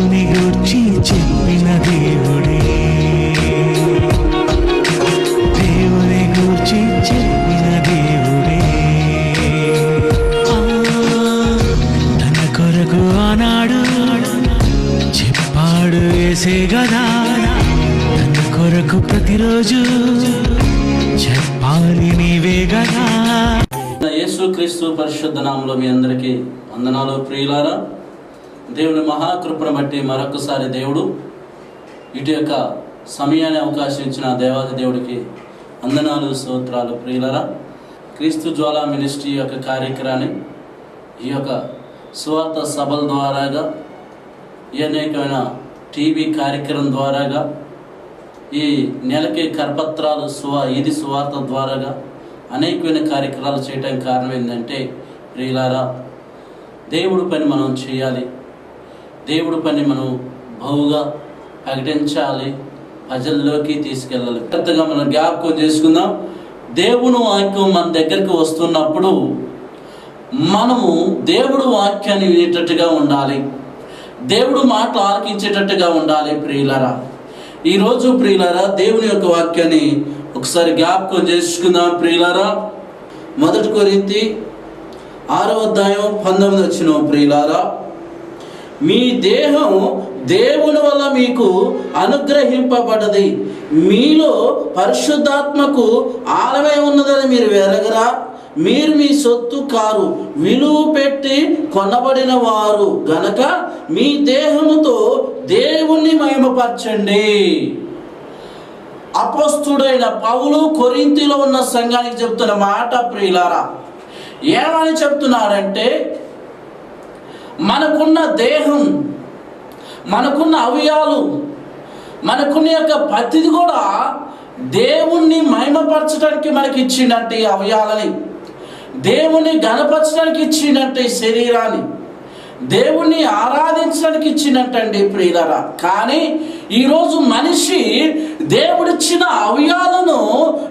దేవుని కృపను బట్టి మరొకసారి దేవుడు ఇటు యొక్క సమయాన్ని అవకాశం ఇచ్చిన దేవాది దేవుడికి అందనాలు స్తోత్రాలు. ప్రియులరా క్రీస్తు జ్వాల మినిస్ట్రీ యొక్క కార్యక్రమాన్ని ఈ యొక్క సువార్త సభల ద్వారాగా ఈ అనేకమైన టీవీ కార్యక్రమం ద్వారాగా ఈ నెలకి కరపత్రాలు సువా ఇది సువార్త ద్వారాగా అనేకమైన కార్యక్రమాలు చేయడానికి కారణం ఏంటంటే ప్రియులారా దేవుడి పని మనం చేయాలి. దేవుడు పని మనం బహుగా ప్రకటించాలి. ప్రజల్లోకి తీసుకెళ్ళాలి. పెద్దగా మనం జ్ఞాపకం చేసుకుందాం. దేవుని వాక్యం మన దగ్గరికి వస్తున్నప్పుడు మనము దేవుడు వాక్యాన్ని వినేటట్టుగా ఉండాలి. దేవుడు మాటలు ఆలకించేటట్టుగా ఉండాలి ప్రియులరా. ఈరోజు ప్రియులరా దేవుని యొక్క వాక్యాన్ని ఒకసారి జ్ఞాపకం చేసుకుందాం ప్రియులరా. మొదటి కొరింతి ఆరో అధ్యాయం పంతొమ్మిది వచ్చిన ప్రియులారా మీ దేహం దేవుని వల్ల మీకు అనుగ్రహింపబడది. మీలో పరిశుద్ధాత్మకు ఆలమే ఉన్నదని మీరు వెరగరా మీరు మీ సొత్తు కారు విలువ పెట్టి కొనబడిన వారు గనక మీ దేహముతో దేవుణ్ణి మహిమపరచండి. అపస్తుడైన పౌలు కొరింతిలో ఉన్న సంఘానికి చెప్తున్న మాట ప్రియులారా ఏమని చెప్తున్నారంటే మనకున్న దేహం మనకున్న అవయాలు మనకున్న యొక్క ప్రతిది కూడా దేవుణ్ణి మహిమపరచడానికి మనకి ఇచ్చినట్టు ఈ అవయాలని దేవుణ్ణి గణపరచడానికి ఇచ్చిందంటే శరీరాన్ని. దేవుణ్ణి ఆరాధించడానికి ఇచ్చినట్టండి ప్రియులరా. కానీ ఈరోజు మనిషి దేవుడిచ్చిన అవయాలను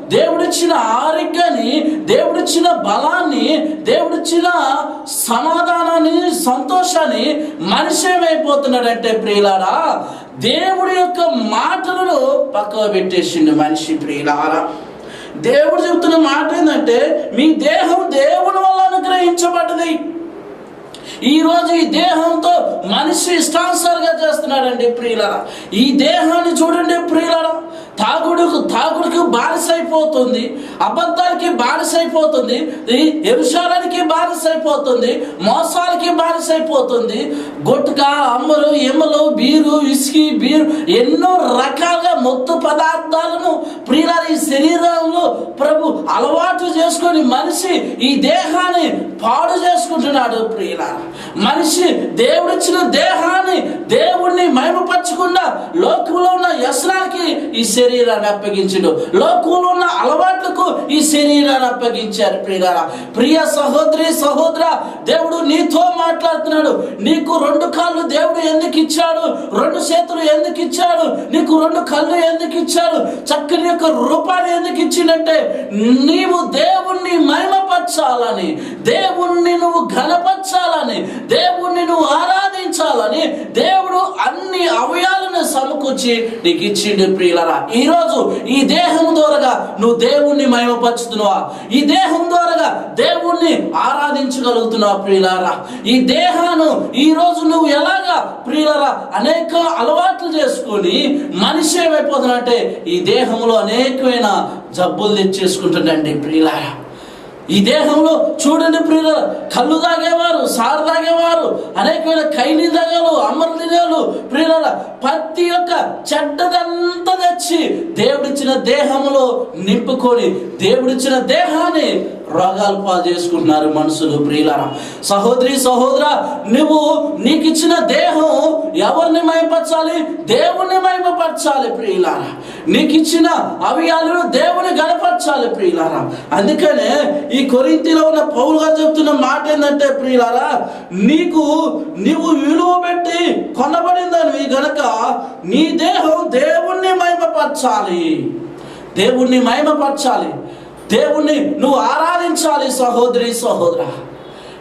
దేవుడిచ్చిన ఆరోగ్యాన్ని దేవుడిచ్చిన బలాన్ని దేవుడిచ్చిన సమాధానాన్ని సంతోషాన్ని మనిషి ఏమైపోతున్నాడంటే ప్రియులారా దేవుడి యొక్క మాటలను పక్కన పెట్టేసిండు మనిషి ప్రియులారా. దేవుడు చెబుతున్న మాట ఏంటంటే మీ దేహం దేవుని వల్ల అనుగ్రహించబడ్డది. ఈ రోజు ఈ దేహంతో మనిషి ఇష్టానుసారంగా చేస్తున్నాడండి ప్రియులరా. ఈ దేహాన్ని చూడండి ప్రియులరా. తాగుడుకు తాగుడుకు బానిసైపోతుంది అబద్ధాలకి బానిసైపోతుంది ఈ ఎరుషాలకి బానిసైపోతుంది మోసాలకి బానిసైపోతుంది గుట్క అమ్మలు ఎమ్మలు బీరు విస్కీ బీరు ఎన్నో రకాలుగా మొత్తు పదార్థాలను ప్రియుల శరీరంలో ప్రభు అలవాటు చేసుకొని మనిషి ఈ దేహాన్ని పాడు చేసుకుంటున్నాడు ప్రియులారా. మనిషి దేవుడిచ్చిన దేహాన్ని దేవుణ్ణి మహిమపరచకుండా లోకంలో ఉన్న వ్యసనానికి ఈ శరీరాన్ని అప్పగించడు. లోకంలో ఉన్న అలవాట్లకు ఈ శరీరాన్ని అప్పగించారు ప్రియులారా ప్రియ సహోదరి సహోదర దేవుడు నీతో మాట్లాడుతున్నాడు. నీకు రెండు కాళ్ళు దేవుడు ఎందుకు ఇచ్చాడు? రెండు చేతులు ఎందుకు ఇచ్చాడు? నీకు రెండు కళ్ళు ఎందుకు ఇచ్చాడు చక్కని యొక్క రూపాన్ని ఎందుకు ఇచ్చిందంటే నీవు దేవుణ్ణి మహిమపరచాలని. దేవుణ్ణి నువ్వు సమకూర్చి నీకు ఇచ్చిండు ప్రియులరా. ఈరోజు ఈ దేహం ద్వారాగా నువ్వు దేవుణ్ణి మహిమపరుచుతున్నావా? ఈ దేహం ద్వారాగా దేవుణ్ణి ఆరాధించగలుగుతున్నావా ప్రియులారా? ఈ దేహాను ఈ రోజు నువ్వు ఎలాగా ప్రియులరా అనేక అలవాట్లు చేసుకొని మనిషి ఏమైపోతున్నట్టే ఈ దేహంలో అనేకమైన జబ్బులు తెచ్చేసుకుంటుండండి ప్రియులారా. ఈ దేహంలో చూడండి ప్రియుల కళ్ళు తాగేవారు సారు తాగేవారు అనేకమైన కైని తాగాలు అమరు తినేవాళ్ళు ప్రియుల ప్రతి ఒక్క చెడ్డదంతా తెచ్చి దేవుడిచ్చిన దేహంలో నింపుకొని దేవుడిచ్చిన దేహాన్ని రోగాలు పాలు చేసుకుంటున్నారు మనుషులు ప్రియులారా. సహోదరి సహోదర నువ్వు నీకు ఇచ్చిన దేహం ఎవరిని మయపరచాలి? దేవుణ్ణి మహిమపరచాలి ప్రియులారా. నీకు ఇచ్చిన అవయాలను దేవుని గడపరచాలి ప్రియులారా. అందుకనే ఈ కొరింతిలో ఉన్న పౌలు చెప్తున్న మాట ఏంటంటే ప్రియులారా నీకు నీవు విలువ పెట్టి కొనబడిందని గనక నీ దేహం దేవుణ్ణి మహిమపరచాలి దేవుణ్ణి మహిమపరచాలి దేవుణ్ణి నువ్వు ఆరాధించాలి సహోదరి సహోదరా.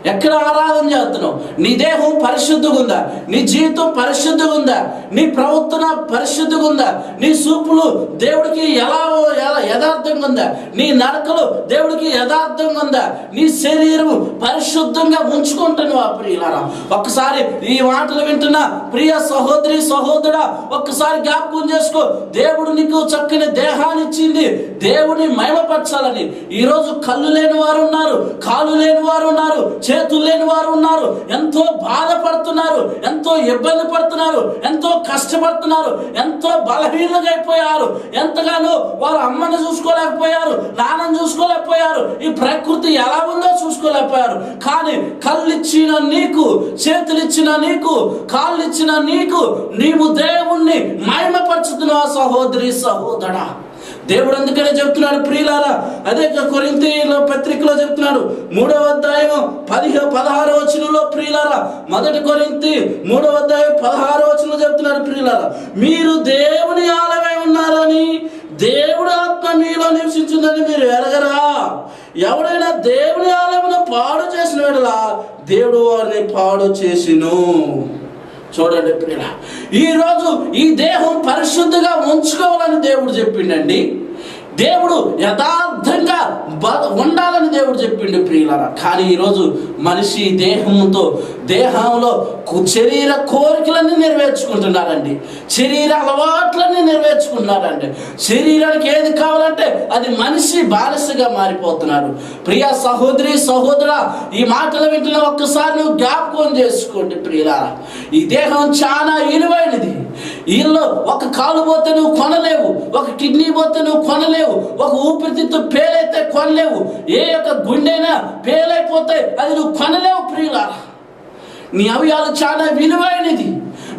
ఎక్కడ ఆరాధన చేస్తున్నావు? నీ దేహం పరిశుద్ధిగా ఉందా? నీ జీవితం పరిశుద్ధిగా ఉందా? నీ ప్రవర్తన పరిశుద్ధిగా ఉందా? నీ సూపులు దేవుడికి ఎలా ఎలా యథార్థంగా ఉందా? నీ నడకలు దేవుడికి యథార్థంగా ఉందా? నీ శరీరం పరిశుద్ధంగా ఉంచుకుంటున్నావా ప్రియులారా? ఒక్కసారి ఈ మాటలు వింటున్నా ప్రియ సహోదరి సహోదరా ఒక్కసారి జ్ఞాపకం చేసుకో. దేవుడు నీకు చక్కని దేహాన్ని ఇచ్చింది. దేవుని మహిమపరచాలని. ఈరోజు కళ్ళు లేని వారు ఉన్నారు కాలు లేని వారు ఉన్నారు చేతులు లేని వారు ఉన్నారు. ఎంతో బాధపడుతున్నారు. ఎంతో ఇబ్బంది పడుతున్నారు. ఎంతో కష్టపడుతున్నారు. ఎంతో బలహీనంగా అయిపోయారు. ఎంతగానో వారు అమ్మని చూసుకోలేకపోయారు. నాన్నని చూసుకోలేకపోయారు. ఈ ప్రకృతి ఎలా ఉందో చూసుకోలేకపోయారు. కానీ కళ్ళు ఇచ్చిన నీకు చేతులు ఇచ్చిన నీకు కాళ్ళు ఇచ్చిన నీకు నీవు దేవుణ్ణి మహిమపరుచుతున్నావు సహోదరి సహోదరా. దేవుడు అందుకనే చెప్తున్నాడు ప్రియులారా. అదే కొరింతీలో పత్రికలో చెప్తున్నాడు. మూడవ అధ్యాయం పదిహే పదహారో వచనంలో ప్రియులారా. మొదటి కొరింతి మూడవ అధ్యాయం పదహారో వచనంలో చెప్తున్నాడు ప్రియులారా. మీరు దేవుని ఆలమై ఉన్నారని దేవుడు ఆత్మ మీలో నివసించిందని మీరు ఎరగరా? ఎవడైనా దేవుని ఆలయమును పాడు చేసిన వేళలా దేవుడు వారిని పాడు చేసిను. చూడండి ప్రియుల ఈరోజు ఈ దేహం పరిశుద్ధిగా ఉంచుకోవాలని దేవుడు చెప్పిండండి. దేవుడు యథార్థంగా ఉండాలని దేవుడు చెప్పిండు ప్రియులరా. కానీ ఈరోజు మనిషి దేహంతో దేహంలో శరీర కోరికలన్నీ నెరవేర్చుకుంటున్నారండి శరీర అలవాట్లన్నీ నెరవేర్చుకుంటున్నారండి శరీరానికి ఏది కావాలంటే అది మనిషి బానిసగా మారిపోతున్నారు ప్రియ సహోదరి సహోదర ఈ మాటలు వింటున్న ఒక్కసారి నువ్వు జ్ఞాపకం చేసుకోండి ప్రియులారా. ఈ దేహం చాలా విలువైనది వీళ్ళు ఒక కాలు పోతే నువ్వు కొనలేవు ఒక కిడ్నీ పోతే నువ్వు కొనలేవు ఒక ఊపిరితిత్తు పేలైతే కొనలేవు ఏ యొక్క గుండెనా పేలైపోతే అది నువ్వు కొనలేవు ప్రియులారా. నీ అవయాలు చాలా విలువైనది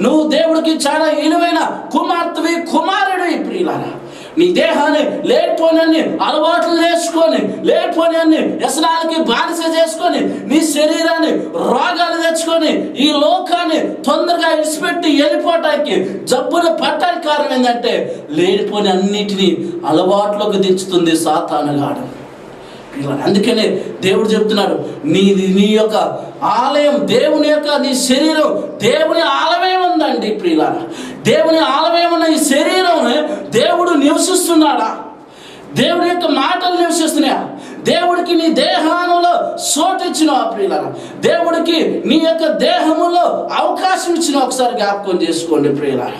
నువ్వు దేవుడికి చాలా విలువైన కుమార్తెవి కుమారుడివి ప్రియులారా. నీ దేహాన్ని లేనిపోని అలవాట్లు నేర్చుకొని లేనిపోని అన్ని వ్యసనాలకి బానిస చేసుకొని నీ శరీరాన్ని రోగాలు తెచ్చుకొని ఈ లోకాన్ని తొందరగా విడిచిపెట్టి వెళ్ళిపోవటానికి జబ్బును పట్టడానికి కారణం ఏంటంటే లేనిపోని అన్నిటినీ అలవాట్లోకి దించుతుంది సాతానగాడు. పిల్లలు అందుకనే దేవుడు చెప్తున్నాడు నీ నీ యొక్క ఆలయం దేవుని యొక్క నీ శరీరం దేవుని ఆలయం ఉందండి ప్రియుల దేవుని ఆలయం ఉన్న ఈ శరీరం దేవుడు నివసిస్తున్నాడా? దేవుడి యొక్క మాటలు నివసిస్తున్నాయా? దేవుడికి నీ దేహానులో చోటు ఇచ్చిన ప్రియుల దేవుడికి నీ యొక్క దేహములో అవకాశం ఇచ్చిన ఒకసారి జ్ఞాపకం చేసుకోండి ప్రియులారా.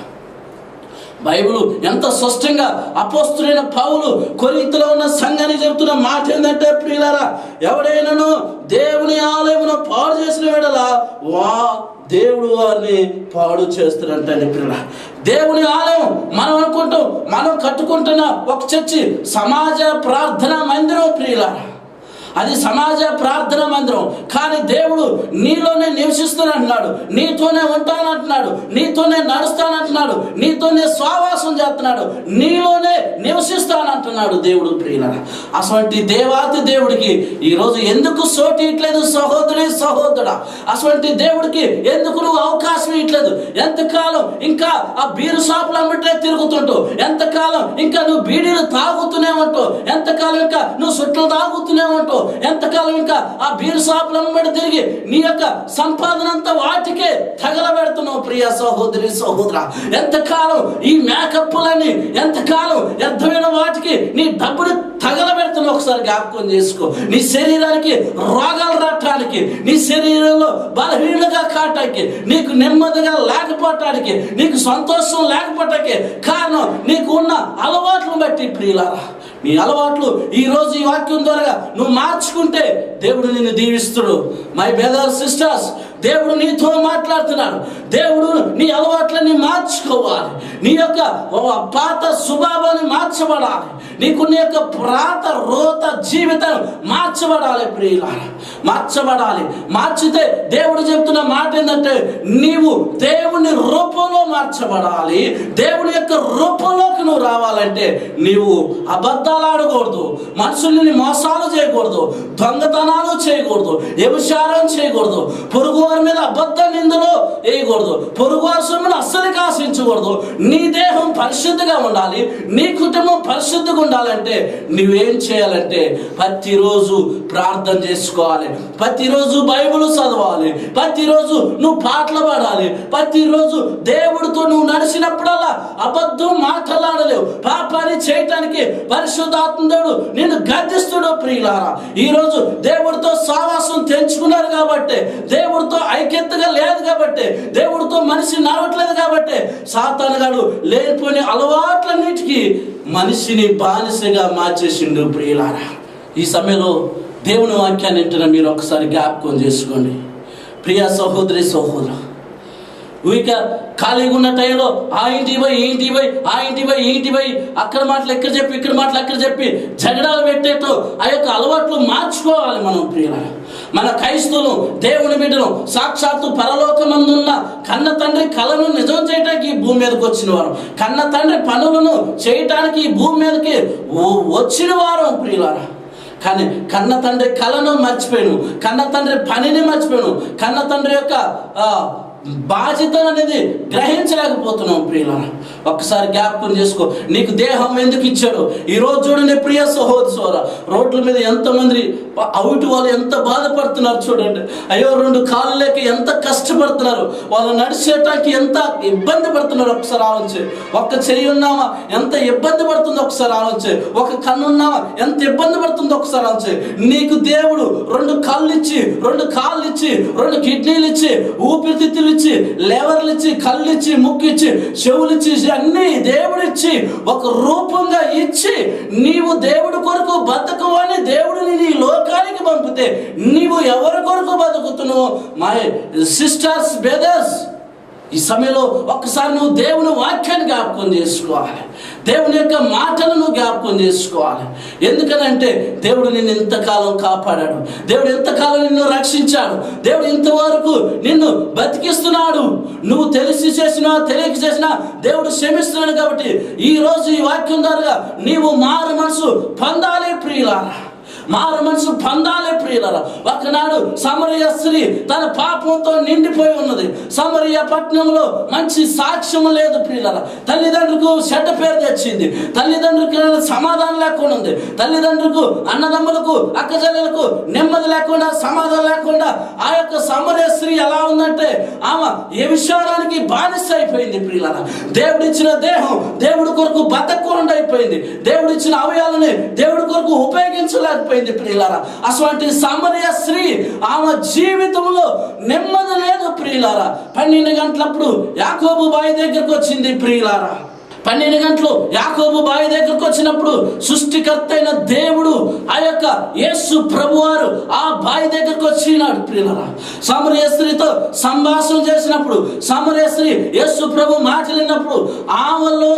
బైబుల్ ఎంత స్పష్టంగా అపోస్తులైన పౌలు కొరింతలో ఉన్న సంఘాన్ని చెబుతున్న మాట ఏంటంటే ప్రియులారా ఎవడైనాను దేవుని ఆలయమును పాడు చేసిన వేడలా వా దేవుడు వారిని పాడు చేస్తున్నట్టండి ప్రియుల దేవుని ఆలయం మనం అనుకుంటాం మనం కట్టుకుంటున్న ఒక చర్చి సమాజ ప్రార్థన మందిరం ప్రియులారా. అది సమాజ ప్రార్థన మందిరం. కానీ దేవుడు నీలోనే నివసిస్తానంటున్నాడు నీతోనే ఉంటానంటున్నాడు. నీతోనే నడుస్తానంటున్నాడు. నీతోనే స్వావాసం చేస్తున్నాడు. నీలోనే నివసిస్తానంటున్నాడు దేవుడు ప్రియుల అటువంటి దేవాతి దేవుడికి ఈరోజు ఎందుకు సోటి ఇట్లేదు సహోదరి సహోదరుడా? అటువంటి దేవుడికి ఎందుకు నువ్వు అవకాశం ఇట్లేదు? ఎంతకాలం ఇంకా ఆ బీరు షాపులు అమ్మటే తిరుగుతుంటూ ఎంతకాలం ఇంకా నువ్వు బీడీలు తాగుతూనే ఉంటావు ఎంతకాలం ఇంకా నువ్వు సుట్లు తాగుతూనే ఉంటావు ఎంతకాలం ఇంకా ఆ బీరు షాపులను తిరిగి నీ యొక్క సంపాదన అంతా వాటికే తగలబెడుతున్నావు ప్రియ సహోదరి సహోదర. ఎంతకాలం ఈ మేకప్పులని ఎంతకాలం వ్యర్థమైన వాటికి నీ డబ్బులు డబ్బుని తగలబెడుతున్నావు ఒకసారి జ్ఞాపకం చేసుకో. నీ శరీరానికి రోగాలు రావటానికి నీ శరీరంలో బలహీనగా కావటానికి నీకు నెమ్మదిగా లేకపోవటానికి నీకు సంతోషం లేకపోవటానికి కారణం నీకు ఉన్న అలవాట్లను బట్టి ప్రియులారా. నీ అలవాట్లు ఈ రోజు ఈ వాక్యం ద్వారా నువ్వు మార్చుకుంటే దేవుడు నిన్ను దీవిస్తుడు. మై బ్రదర్ సిస్టర్స్ దేవుడు నీతో మాట్లాడుతున్నాడు. దేవుడు నీ అలవాట్లని మార్చుకోవాలి. నీ యొక్క పాత స్వభావాన్ని మార్చబడాలి. నీకున్న యొక్క ప్రాత రోత జీవితం మార్చబడాలి ప్రియులారా. మార్చబడాలి. మార్చితే దేవుడు చెప్తున్న మాట ఏంటంటే నీవు దేవుని రూపంలో మార్చబడాలి. దేవుని యొక్క రూపంలోకి నువ్వు రావాలంటే నీవు అబద్ధాలు ఆడకూడదు మనుషుల్ని మోసాలు చేయకూడదు దొంగతనాలు చేయకూడదు వ్యభిచారం చేయకూడదు పొరుగు వారి మీద అబద్ధ నిందలు వేయకూడదు పొరుగు వారి సొమ్మును అస్సలు ఆశించకూడదు నీ దేహం పరిశుద్ధిగా ఉండాలి నీ కుటుంబం పరిశుద్ధిగా ఉండాలంటే నువ్వేం చేయాలంటే ప్రతిరోజు ప్రార్థన చేసుకోవాలి. ప్రతిరోజు బైబిల్ చదవాలి. ప్రతిరోజు నువ్వు పాటలు పాడాలి. ప్రతిరోజు దేవుడితో నువ్వు నడిచినప్పుడల్లా అబద్ధం మాట్లాడలేవు. పాపాన్ని చేయటానికి పరిశుద్ధాత్ముడు నిన్ను గర్దిస్తుడో ప్రియులారా. ఈరోజు దేవుడితో సావాసం తెంచుకున్నారు కాబట్టి దేవుడితో ఐక్యతగా లేదు కాబట్టి దేవుడితో మనిషి నడవట్లేదు కాబట్టి సాతానుగాడు లేనిపోయిన అలవాట్లన్నిటికీ మనిషిని బానిసగా మార్చేసిండు ప్రియులారా. ఈ సమయంలో దేవుని వాక్యాన్ని వింటున్న మీరు ఒకసారి జ్ఞాపకం చేసుకోండి. ప్రియ సహోదరి సహోదరు ఇక ఖాళీగా ఉన్న టైంలో ఆ ఇంటి పోయి ఈ ఇంటి పోయి ఆ ఇంటి పోయి ఈ ఇంటి పోయి అక్కడ మాటలు ఎక్కడ చెప్పి ఇక్కడ మాటలు ఎక్కడ చెప్పి జగడాలు పెట్టేట్టు ఆ యొక్క అలవాట్లు మార్చుకోవాలి మనం ప్రియులారా. మన క్రైస్తవులు దేవుని బిడ్డను సాక్షాత్తు పరలోకమందున్న కన్న తండ్రి కళను నిజం చేయడానికి ఈ భూమి మీదకి వచ్చిన వారు కన్న తండ్రి పనులను చేయటానికి ఈ భూమి మీదకి వచ్చిన వారు ప్రియులారా. కానీ కన్న తండ్రి కళను మర్చిపోయాను. కన్న తండ్రి పనిని మర్చిపోయాను. కన్న తండ్రి యొక్క ఆ, అనేది గ్రహించలేకపోతున్నాం ప్రియుల ఒక్కసారి జ్ఞాపకం చేసుకో నీకు దేహం ఎందుకు ఇచ్చాడు? ఈ రోజు చూడండి ప్రియ సహోదర రోడ్ల మీద ఎంతమంది అవుట్ వాళ్ళు ఎంత బాధపడుతున్నారు చూడండి. అయ్యో రెండు కాళ్ళు లేక ఎంత కష్టపడుతున్నారు. వాళ్ళు నడిచేటానికి ఎంత ఇబ్బంది పడుతున్నారు ఒకసారి ఆలోచించి. ఒక్క చెయ్యి ఉన్నామా ఎంత ఇబ్బంది పడుతుందో ఒకసారి ఆలోచించి. ఒక కన్ను ఉన్నామా ఎంత ఇబ్బంది పడుతుందో ఒకసారి ఆలోచించి. నీకు దేవుడు రెండు కాళ్ళు ఇచ్చి రెండు కాళ్ళు ఇచ్చి రెండు కిడ్నీలు ఇచ్చి ఊపిరితిత్తులు ఇచ్చి లేవర్లు ఇచ్చి కళ్ళు ఇచ్చి ముక్కిచ్చి చెవులు ఇచ్చి అన్ని దేవుడిచ్చి ఒక రూపంగా ఇచ్చి నీవు దేవుడి కొరకు బతకవు అని దేవుడిని నీ లోకానికి పంపితే నీవు ఎవరి కొరకు బతుకుతున్నావు? మై సిస్టర్స్ బ్రదర్స్ ఈ సమయంలో ఒక్కసారి నువ్వు దేవుని వాక్యాన్ని జ్ఞాపకం చేసుకోవాలి. దేవుని యొక్క మాటలను జ్ఞాపకం చేసుకోవాలి. ఎందుకనంటే దేవుడు నిన్ను ఇంతకాలం కాపాడాడు. దేవుడు ఎంతకాలం నిన్ను రక్షించాడు. దేవుడు ఇంతవరకు నిన్ను బతికిస్తున్నాడు. నువ్వు తెలిసి చేసినా తెలియక చేసినా దేవుడు క్షమిస్తున్నాడు కాబట్టి ఈ రోజు ఈ వాక్యం ద్వారా నీవు మారు మనసు పొందాలి ప్రియులారా. మారు మనసు పొందాలి ప్రియులరా. ఒకనాడు సమరయ స్త్రీ తన పాపంతో నిండిపోయి ఉన్నది. సమరయ పట్టణంలో మంచి సాక్ష్యం లేదు ప్రియులరా. తల్లిదండ్రులకు చెడ్డ పేరు తెచ్చింది. తల్లిదండ్రులకు సమాధానం లేకుండా ఉంది. తల్లిదండ్రులకు అన్నదమ్ములకు అక్కచెల్లెలకు నెమ్మది లేకుండా సమాధానం లేకుండా ఆ యొక్క సమరయ స్త్రీ ఎలా ఉందంటే ఆమె ఏ విషయానికి బానిస అయిపోయింది ప్రియులరా. దేవుడిచ్చిన దేహం దేవుడి కొరకు బతకకుండా అయిపోయింది దేవుడిచ్చిన అవయాలని దేవుడి కొరకు ఉపయోగించలేకపోయింది. ప్రియులారా. అటువంటి సామాన్య స్త్రీ ఆమె జీవితంలో నెమ్మది లేదు ప్రియులారా. పన్నెండు గంటలప్పుడు యాకోబు బావి దగ్గరకు వచ్చింది ప్రియులారా. పన్నెండు గంటలు యాకోబు బావి దగ్గరకు వచ్చినప్పుడు సృష్టికర్త అయిన దేవుడు ఆ యొక్క యేసు ప్రభువారు ఆ బావి దగ్గరకు వచ్చినాడు ప్రియులరా. సమరయ స్త్రీతో సంభాషణ చేసినప్పుడు సమరయ స్త్రీ యేసు ప్రభు మాట్లాడినప్పుడు ఆమెలో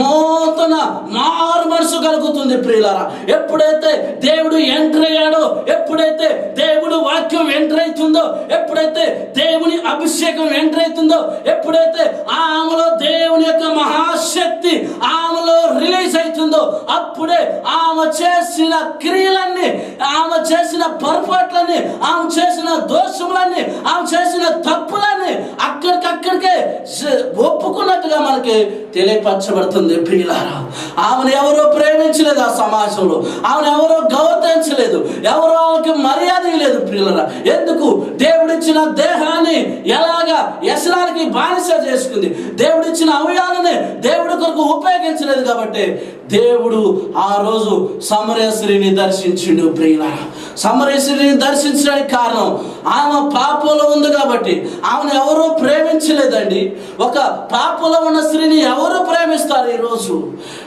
మోతన మారు మనసు కలుగుతుంది ప్రియులరా. ఎప్పుడైతే దేవుడు ఎంటర్ అయ్యాడో ఎప్పుడైతే దేవుడు వాక్యం ఎంటర్ అవుతుందో ఎప్పుడైతే దేవుని అభిషేకం ఎంటర్ అవుతుందో ఎప్పుడైతే ఆమెలో దేవుని యొక్క మహా ఆమెలో రిలీజ్ అవుతుందో అప్పుడే ఆమె చేసిన క్రియలన్నీ ఆమె చేసిన పొరపాట్లన్నీ ఆమె చేసిన దోషములన్నీ ఆమె చేసిన తప్పులన్నీ అక్కడికక్కడికే ఒప్పుకున్నట్టుగా మనకి తెలియపరచబడుతుంది ప్రియులారా. ఆమెను ఎవరో ప్రేమించలేదు ఆ సమాజంలో. ఆమెను ఎవరో గౌరవించలేదు. ఎవరో ఆమెకి మర్యాద లేదు ప్రియులరా. ఎందుకు? దేవుడిచ్చిన దేహాన్ని ఎలాగా యశనానికి బానిస చేసుకుంది. దేవుడిచ్చిన అవయాలని దేవుడి కొరకు ఉపయోగించలేదు కాబట్టి దేవుడు ఆ రోజు సమరేశ్వరిని దర్శించిండు ప్రియులారా. సమరేశ్వరిని దర్శించడానికి కారణం ఆమె పాపంలో ఉంది కాబట్టి ఆమెను ఎవరూ ప్రేమించలేదండి. ఒక పాపంలో ఉన్న చేస్తారు ఈరోజు.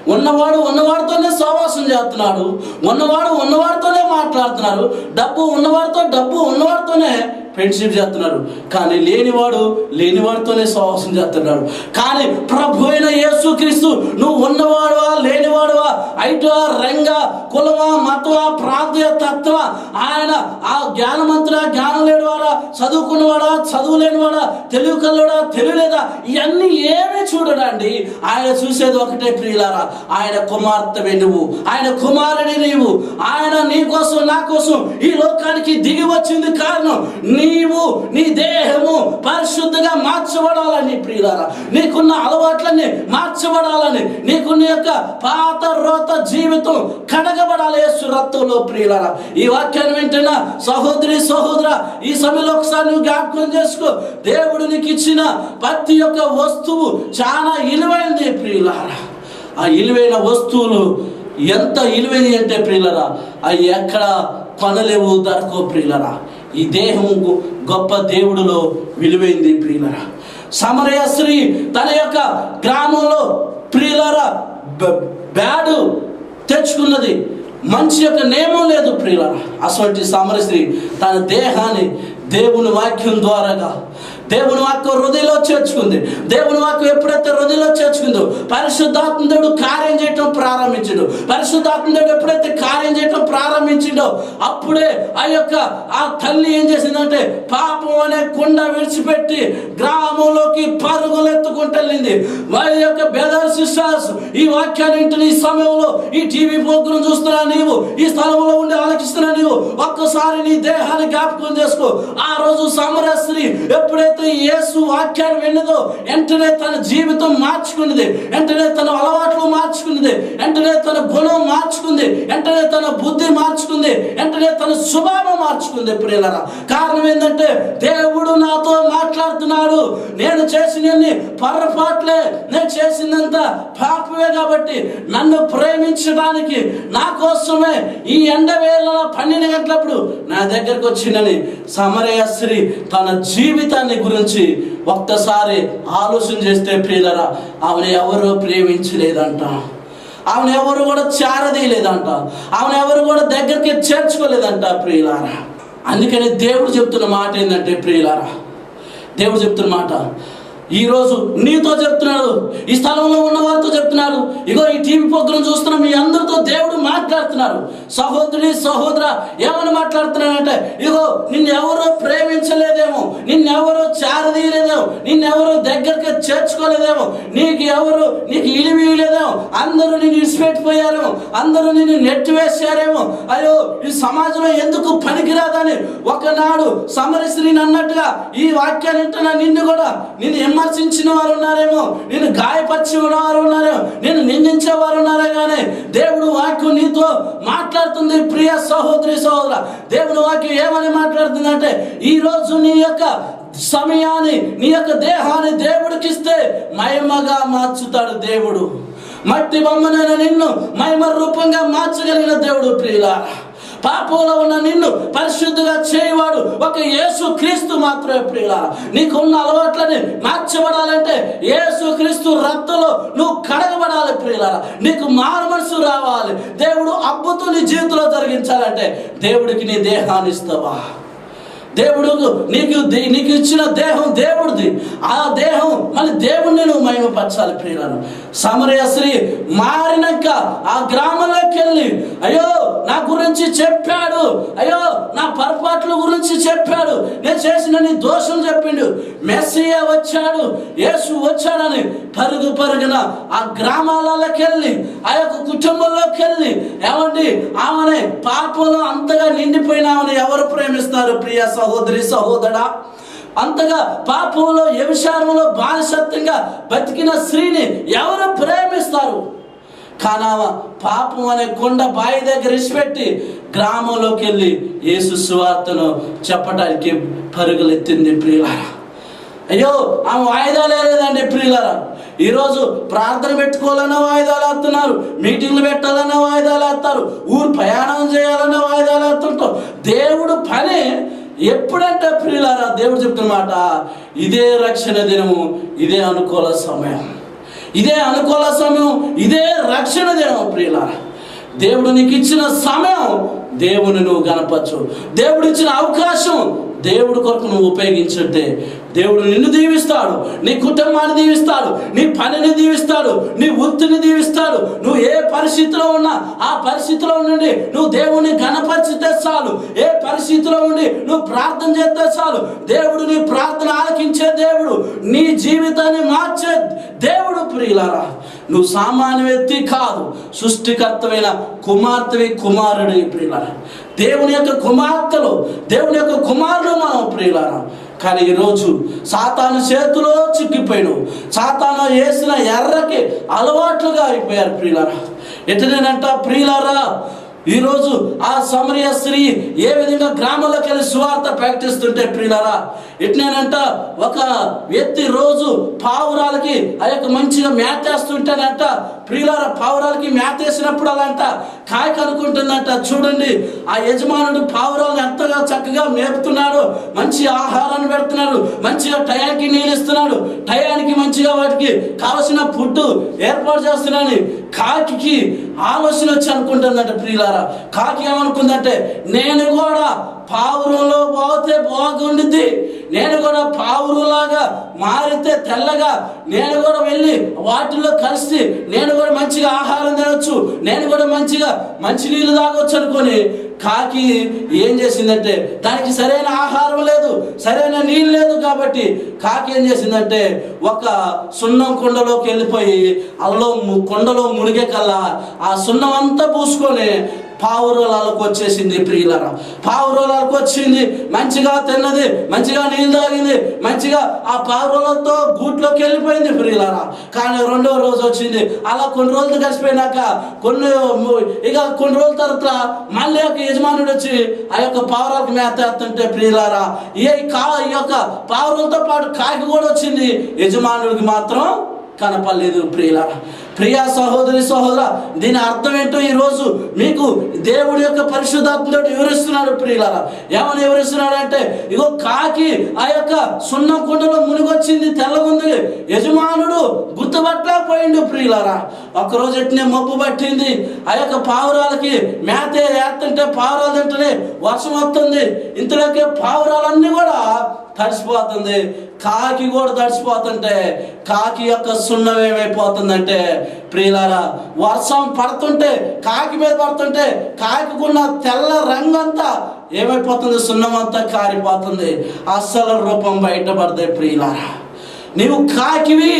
ఉన్నవాడు ఉన్నవాడితోనే సహవాసం చేస్తున్నాడు. ఉన్నవాడు ఉన్నవాడితోనే మాట్లాడుతున్నారు డబ్బు ఉన్నవాడితో డబ్బు ఉన్నవాడితోనే ఫ్రెండ్షిప్ చేస్తున్నారు. కానీ లేనివాడు లేనివాడితోనే సహవాసం చేస్తున్నాడు. కానీ ప్రభు అయిన యేసుక్రీస్తు నువ్వు ఉన్నవాడువా లేనివాడువా? ఐటా రంగ కులమా మతమా ప్రాంతీయ తత్వ ఆయన ఆ జ్ఞానమంతుడా జ్ఞానం లేనివాడా చదువుకున్నవాడా చదువు లేనివాడా తెలుగు కల్లోడా తెలియలేదా? ఇవన్నీ ఏమీ చూడడండి ఆయన చూసేది ఒకటే ప్రియులారా ఆయన కుమార్తెవే నువ్వు. ఆయన కుమారుడి నీవు. ఆయన నీ కోసం నా కోసం ఈ లోకానికి దిగి వచ్చింది కారణం నీవు నీ దేహము పరిశుద్ధంగా మార్చబడాలని ప్రియులారా. నీకున్న అలవాట్లన్నీ మార్చబడాలని నీకున్న యొక్క పాత రోత జీవితం కడగబడాలి యేసు రక్తంలో ప్రియులారా. ఈ వాక్యాన్ని వింటున్న సహోదరి సహోదర ఈ సమయంలో ఒకసారి నువ్వు జ్ఞాపకం చేసుకో. దేవుడు నీకు ఇచ్చిన ప్రతి ఒక్క వస్తువు చాలా ఇలువైంది ప్రియులారా. ఆ ఇలువైన వస్తువులు ఎంత ఇలువైనవి అంటే ప్రియులరా అవి ఎక్కడ కొనలేవు దొరకవు ప్రియులరా. ఈ దేహం గొప్ప దేవుడిలో విలువైంది ప్రియులరా. సమరయ స్త్రీ తన యొక్క గ్రామంలో ప్రియులరా బ- బ్యాడు తెచ్చుకున్నది. మంచి యొక్క నియమం లేదు ప్రియులరా. అటువంటి సమరస్త్రీ తన దేహాన్ని దేవుని వాక్యం ద్వారాగా దేవుని వాక్కు హృదయలో చేర్చుకుంది. దేవుని వాక్కు ఎప్పుడైతే హృదయలో చేర్చుకుందో పరిశుద్ధాత్మ కార్యం చేయటం ప్రారంభించడు. పరిశుద్ధాత్మదేవుడు ఎప్పుడైతే కార్యం చేయటం ప్రారంభించిండో అప్పుడే ఆ యొక్క ఆ తల్లి ఏం చేసిందంటే పాపం అనే కుండ విడిచిపెట్టి గ్రామంలోకి పరుగులెత్తుకుంటూ వెళ్ళింది. వారి యొక్క బెదర్ సిస్టర్స్ ఈ వాక్యాన్ని ఈ సమయంలో ఈ టీవీ ప్రోగ్రాం చూస్తున్నా నీవు ఈ స్థలంలో ఉండి ఆలకిస్తున్నా నీవు ఒక్కసారి నీ దేహాన్ని జ్ఞాపకం చేసుకో. ఆ రోజు సమరస్త్రీ ఎప్పుడైతే యేసు వాక్యాన్ని విన్నదో వెంటనే తన జీవితం మార్చుకున్నది. వెంటనే తన అలవాట్లు మార్చుకున్నది. వెంటనే తన గుణం మార్చుకుంది. వెంటనే తన బుద్ధి మార్చుకుంది. వెంటనే తన స్వభావం మార్చుకుంది ప్రియులరా. కారణం ఏంటంటే దేవుడు నాతో మాట్లాడుతున్నాడు. నేను చేసినన్ని పొరపాట్లే. నేను చేసిందంత పాపమే కాబట్టి నన్ను ప్రేమించడానికి నా కోసమే ఈ ఎండ వేళ పన్నెండు గంటలప్పుడు నా దగ్గరకు వచ్చిందని సమరయ స్త్రీ తన జీవితాన్ని గురించి ఒక్కసారి ఆలోచన చేస్తే ప్రియులరా ఆమెను ఎవరు ప్రేమించలేదంట. ఆమెను ఎవరు కూడా చేరదీయలేదంట. ఆమెను ఎవరు కూడా దగ్గరికి చేర్చుకోలేదంట ప్రియులారా. అందుకని దేవుడు చెప్తున్న మాట ఏంటంటే ప్రియులారా దేవుడు చెప్తున్న మాట ఈరోజు నీతో చెప్తున్నాడు ఈ స్థలంలో ఉన్న వారితో చెప్తున్నాడు ఇగో ఈ టీవీ ప్రోగ్రాం చూస్తున్న మీ అందరితో దేవుడు మాట్లాడుతున్నారు సహోదరి సహోదర ఏమని మాట్లాడుతున్నాడంటే ఇగో నిన్నెవరో ప్రేమించలేదేమో నిన్నెవరో చారదీయలేదేమో నిన్నెవరో దగ్గరికి చేర్చుకోలేదేమో. నీకు ఎవరు నీకు ఇలివీయలేదేమో అందరూ నిన్ను ఇసిపెట్టిపోయారేమో అందరూ నిన్ను నెట్టివేశారేమో అయ్యో ఈ సమాజంలో ఎందుకు పనికిరాదని ఒకనాడు సమరశ్రీని అన్నట్టుగా ఈ వాక్యాన్ని వింటున్న నిన్ను కూడా నిన్ను విమర్శించిన వారు ఉన్నారేమో. నిన్ను గాయపరిచిన వారు ఉన్నారేమో. నిన్ను నిందించే వారు ఉన్నారే కానీ దేవుడు వాక్యం నీతో మాట్లాడుతుంది ప్రియ సహోదరి సహోదర. దేవుడు వాక్యం ఏమని మాట్లాడుతుందంటే ఈ రోజు నీ యొక్క సమయాన్ని నీ యొక్క దేహాన్ని దేవుడికి ఇస్తే మహిమగా మార్చుతాడు దేవుడు. మట్టి బొమ్మనైన నిన్ను మహిమ రూపంగా మార్చగలిగిన దేవుడు ప్రియులారా పాపంలో ఉన్న నిన్ను పరిశుద్ధిగా చేయవాడు ఒక యేసు క్రీస్తు మాత్రమే ప్రియుల. నీకున్న అలవాట్లని మార్చబడాలంటే యేసు క్రీస్తు రక్తంలో నువ్వు కడగబడాలి ప్రియుల. నీకు మారు మనసు రావాలి. దేవుడు అద్భుతం నీ జీవితంలో జరిగించాలంటే దేవుడికి నీ దేహాన్ని ఇస్తావా? దేవుడు నీకు దే- నీకు ఇచ్చిన దేహం దేవుడిది. ఆ దేహం మళ్ళీ దేవుణ్ణి నువ్వు మహిమపరచాలి ప్రియులను సమరయ స్త్రీ మారినాక ఆ గ్రామంలోకి వెళ్ళి అయ్యో నా గురించి చెప్పాడు. అయ్యో నా పొరపాట్ల గురించి చెప్పాడు. నేను చేసిన నీ దోషం చెప్పిండు. మెస్సియ వచ్చాడు. యేసు వచ్చాడని పరుగు పరుగున ఆ గ్రామాలలోకి వెళ్ళి ఆ యొక్క కుటుంబంలోకి వెళ్ళి ఏమండి ఆమెని పాపంలో అంతగా నిండిపోయిన ఆమెను ఎవరు ప్రేమిస్తారు? ప్రియ సహోదరి సహోదరా అంతగా పాపంలో వ్యభిచారంలో బానిసత్వంగా బతికిన స్త్రీని ఎవరు ప్రేమిస్తారు? కానావ పాపం అనే కొండ బావి దగ్గర ఇచ్చిపెట్టి గ్రామంలోకి వెళ్ళి యేసు సువార్తను చెప్పడానికి పరుగులెత్తింది ప్రియులారా. అయ్యో ఆ వాయిదా లేదండి ప్రియులారా. ఈరోజు ప్రార్థన పెట్టుకోవాలన్న వాయిదాలు వేస్తున్నారు మీటింగ్లు పెట్టాలన్న వాయిదాలు వేస్తారు ఊరు ప్రయాణం చేయాలన్న వాయిదాలు వేస్తుంటారు. దేవుడు పని ఎప్పుడంటే ప్రియులారా దేవుడు చెప్తున్నమాట ఇదే రక్షణ దినము ఇదే అనుకూల సమయం. ఇదే అనుకూల సమయం ఇదే రక్షణ దినం ప్రియులారా. దేవుడు నీకు ఇచ్చిన సమయం దేవుని నువ్వు గనపరచు దేవుడు ఇచ్చిన అవకాశం దేవుడి కొరకు నువ్వు ఉపయోగించుంటే దేవుడు నిన్ను దీవిస్తాడు నీ కుటుంబాన్ని దీవిస్తాడు నీ పనిని దీవిస్తాడు నీ వృత్తిని దీవిస్తాడు. నువ్వు ఏ పరిస్థితిలో ఉన్నా ఆ పరిస్థితిలో నుండి నువ్వు దేవుని గణపరిచితే చాలు. ఏ పరిస్థితిలో ఉండి నువ్వు ప్రార్థన చేస్తే చాలు. దేవుడు నీ ప్రార్థన ఆలకించే దేవుడు నీ జీవితాన్ని మార్చే దేవుడు ప్రియులరా. నువ్వు సామాన్య వ్యక్తి కాదు సృష్టికర్తమైన కుమార్తెవి కుమారుడు ప్రియులారా. దేవుని యొక్క కుమార్తెలు దేవుని యొక్క కుమారుడు మనం ప్రియులారా. కానీ ఈరోజు సాతాను చేతిలో చిక్కిపోయాడు. సాతాను వేసిన ఎర్రకి అలవాట్లుగా అయిపోయారు ప్రియులారా. ఎటునేనంట ప్రియులరా ఈరోజు ఆ సమరయ స్త్రీ ఏ విధంగా గ్రామంలోకి వెళ్ళి సువార్త ప్రకటిస్తుంటే ప్రియులరా ఎట్నేనంట ఒక వ్యక్తి రోజు పావురాలకి ఆ యొక్క మంచిగా మేతేస్తుంటేనంట ప్రియులారా పావురాలకి మేతేసినప్పుడు అలాంట కాయ కనుక్కుంటుందంట చూడండి ఆ యజమానుడు పావురాలను ఎంతగా చక్కగా మేపుతున్నాడు మంచి ఆహారాన్ని పెడుతున్నాడు మంచిగా టయానికి నీళ్ళు ఇస్తున్నాడు టయానికి మంచిగా వాటికి కావలసిన ఫుడ్ ఏర్పాటు చేస్తున్నాడు కాకి ఆలోచన వచ్చి అనుకుంటుందంట ప్రియులారా. కాకి ఏమనుకుందంటే నేను కూడా పావురంలో పోతే బాగుండిద్ది. నేను కూడా పావురులాగా మారితే తెల్లగా. నేను కూడా వెళ్ళి వాటిల్లో కలిసి నేను కూడా మంచిగా ఆహారం తినొచ్చు. నేను కూడా మంచిగా మంచి నీళ్ళు తాగొచ్చు అనుకొని కాకి ఏం చేసిందంటే దానికి సరైన ఆహారం లేదు సరైన నీళ్ళు లేదు కాబట్టి కాకి ఏం చేసిందంటే ఒక సున్నం కొండలోకి వెళ్ళిపోయి అల్లో కొండలో మునిగే కల్లా ఆ సున్నం అంతా పూసుకొని పావురోలాలకు వచ్చేసింది ప్రియులరా. పావురోలాలకు వచ్చింది మంచిగా తిన్నది మంచిగా నీళ్ళు తాగింది మంచిగా ఆ పావురోలతో గూట్లోకి వెళ్ళిపోయింది ప్రియులరా. కానీ రెండో రోజు వచ్చింది. అలా కొన్ని రోజులు కలిసిపోయినాక కొన్ని ఇక కొన్ని రోజుల తర్వాత మళ్ళీ ఒక యజమానుడు వచ్చి ఆ యొక్క పావురాలకు మేత వేస్తుంటే ప్రియులారా ఏ కా ఈ యొక్క పావురాలతో పాటు కాకి కూడా వచ్చింది. యజమానుడికి మాత్రం కనపడలేదు ప్రియుల ప్రియా సహోదరి సహోదర దీని అర్థం ఏంటో ఈరోజు మీకు దేవుడి యొక్క పరిశుద్ధాత్మతో వివరిస్తున్నాడు ప్రియులారా. ఏమని వివరిస్తున్నాడు అంటే ఇగో కాకి ఆ యొక్క సున్నం కుండలో మునిగొచ్చింది తెల్లగుంది యజమానుడు గుర్తుపట్టలేకపోయిండు ప్రియులారా. ఒకరోజు ఎట్నే మబ్బు పట్టింది ఆ యొక్క పావురాలకి మేత వేస్తుంటే పావురాలు తింటనే వర్షం వస్తుంది ఇంతలోకే పావురాలన్నీ కూడా తడిసిపోతుంది. కాకి కూడా తడిసిపోతుంటే కాకి యొక్క సున్నం ఏమైపోతుందంటే ప్రియులారా వర్షం పడుతుంటే కాకి మీద పడుతుంటే కాకికున్న తెల్ల రంగు అంతా ఏమైపోతుంది? సున్నం అంతా కారిపోతుంది. అస్సలు రూపం బయటపడతాయి ప్రియులారా. నీవు కాకివి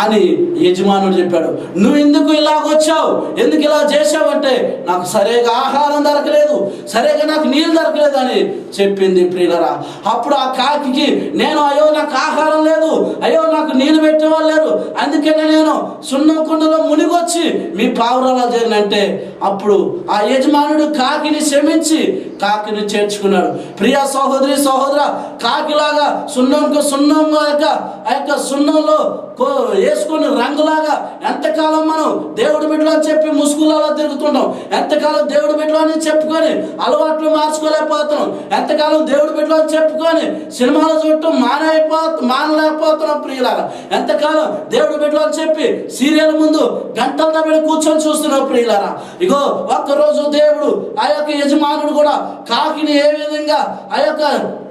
అని యజమానుడు చెప్పాడు. నువ్వు ఎందుకు ఇలాగొచ్చావు ఎందుకు ఇలా చేసావంటే నాకు సరిగా ఆహారం దొరకలేదు సరిగా నాకు నీళ్ళు దొరకలేదు అని చెప్పింది ప్రియులరా. అప్పుడు ఆ కాకి నేను అయ్యో నాకు ఆహారం లేదు అయ్యో నాకు నీళ్ళు పెట్టేవాళ్ళు లేరు అందుకనే నేను సున్నం కుండలో మునిగొచ్చి మీ పావురాలా చేరినంటే అప్పుడు ఆ యజమానుడు కాకిని క్షమించి కాకిని చేర్చుకున్నాడు. ప్రియ సహోదరి సహోదర కాకిలాగా సున్నంకు సున్నం యొక్క ఆ యొక్క సున్నంలో కో- వేసుకుని రంగులాగా ఎంతకాలం మనం దేవుడి బిడ్డలు అని చెప్పి ముసుగులలో తిరుగుతుంటాం ఎంతకాలం దేవుడి బిడ్డలు అని చెప్పుకొని అలవాట్లు మార్చుకోలేకపోతున్నాం. ఎంతకాలం దేవుడి బిడ్డలు అని చెప్పుకొని సినిమాలు చూడటం మానైపో మానలేకపోతున్నాం ప్రియులారా. ఎంతకాలం దేవుడి బిడ్డలు అని చెప్పి సీరియల్ ముందు గంటల తరబడి కూర్చొని చూస్తున్నాం ప్రియులారా. ఇగో ఒక్కరోజు దేవుడు ఆ యొక్క యజమానుడు కూడా కాకిని ఏ విధంగా ఆ యొక్క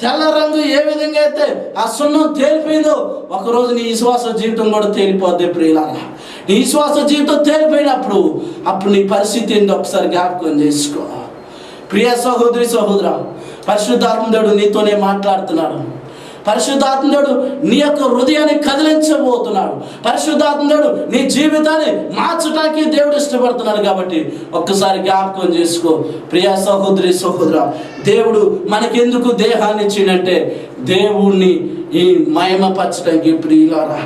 తెల్ల రంగు ఏ విధంగా అయితే ఆ సున్నం తేలిపోయిందో ఒకరోజు నీ విశ్వాస జీవితం కూడా తేలిపోద్ది ప్రియులారా. నీ విశ్వాస జీవితం తేలిపోయినప్పుడు అప్పుడు నీ పరిస్థితి ఏంటో ఒకసారి జ్ఞాపకం చేసుకో. ప్రియ సహోదరి సహోదర పరిశుద్ధాత్మదేవుడు నీతోనే మాట్లాడుతున్నాడు. పరిశుద్ధాత్మదేవుడు నీ యొక్క హృదయాన్ని కదిలించబోతున్నాడు. పరిశుద్ధాత్మదేవుడు నీ జీవితాన్ని మార్చడానికి దేవుడు ఇష్టపడుతున్నాడు కాబట్టి ఒక్కసారి జ్ఞాపకం చేసుకో. ప్రియ సహోదరి సహోదర దేవుడు మనకెందుకు దేహాన్ని ఇచ్చిండంటే దేవుణ్ణి ఈ మహిమపరచడానికి ప్రియులారా.